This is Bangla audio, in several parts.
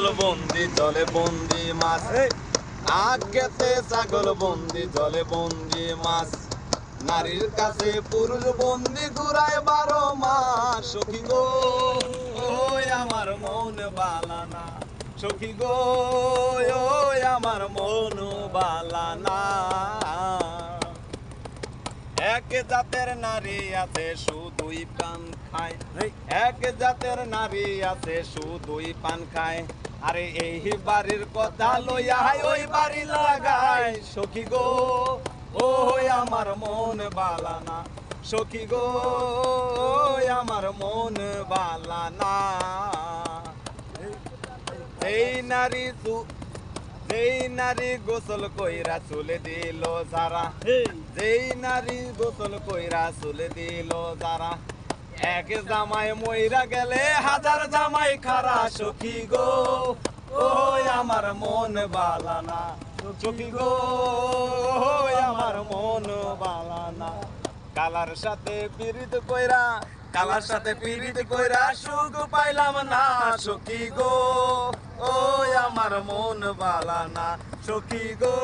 ছাগল বন্দি জলে বন্দি মাছ। আগেতে ছাগল বন্দি জলে বন্দি মাছ। নারীর কাছে পুরুষ বন্দি ঘুরায় বারো মাস। সখী গো ওই আমার মন বালানা। সখী গো ওই আমার মন বালানা। এক জাতের নারী আছে শুধুই পান খায়। এক জাতের নারী আছে শুধুই পান খায়। আরে এই বাড়ির কথা লইয়া ওই বাড়ি লাগায় সখী গো ওই আমার মন বালানা সখী গো আমার মন বালানা এই নারী তু যেই নারী গোসল কইরা চলে দিল যারা যেই নারী গোসল কইরা চলে দিল যারা এক জামাই মইরা গেলে হাজার জামাই খারা সখী গো। ওই আমার মন বালানা, সখী গো। আমার মন বালানা। কালার সাথে পীড়িত কইরা, কালার সাথে পীড়িত কইরা সুখ পাইলাম না সখী গো। ও আমার মন বালানা, সখী গো।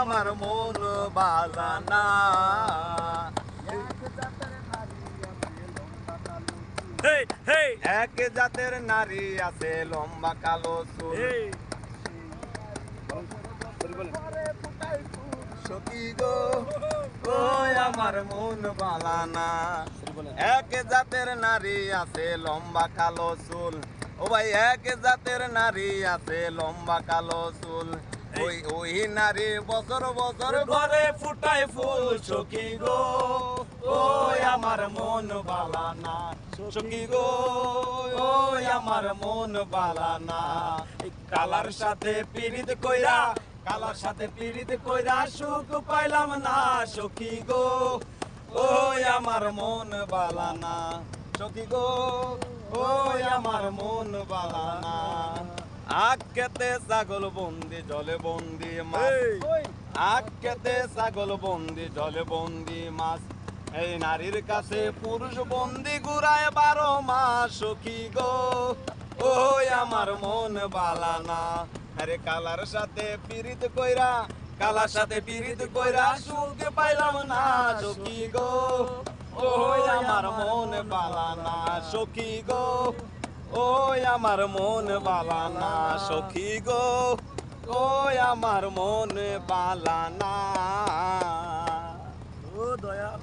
আমার মন বালানা। এক জাতের নারী আছে লম্বা কালো চুল। সখী গো ওই আমার মন বালানা। এক জাতের নারী আছে লম্বা কালো চুল। ও ভাই এক জাতের নারী আছে লম্বা কালো চুল। ওই ওই নারী বছর বছর ঘরে ফুটায় ফুল সখী গো। ওই আমার মন বালানা। সখী গো ওই আমার মন বালানা। কালার সাথে পীড়িত কইরা কালার সাথে পীড়িত কইরা সুখ পাইলাম না সখী গো ওই আমার মন বালানা সখী গো ওই আমার মন বালানা। আগ খেতে ছাগল বন্দি জলে বন্দি মাছ। আগ খেতে ছাগল বন্দি জলে বন্দি মাছ। এই নারীর কাছে পুরুষ বন্দি ঘুরায় বারো মাস সখী গো? ওই আমার মন বালানা। আরে কালার সাথে পীড়িত কইরা, কালার সাথে পীড়িত কইরা সুখ পাইলাম না সখী গো? ওই আমার মন বালানা সখী গো? ওই আমার মন বালানা সখী গো? ওই আমার মন বালানা। ও দয়া।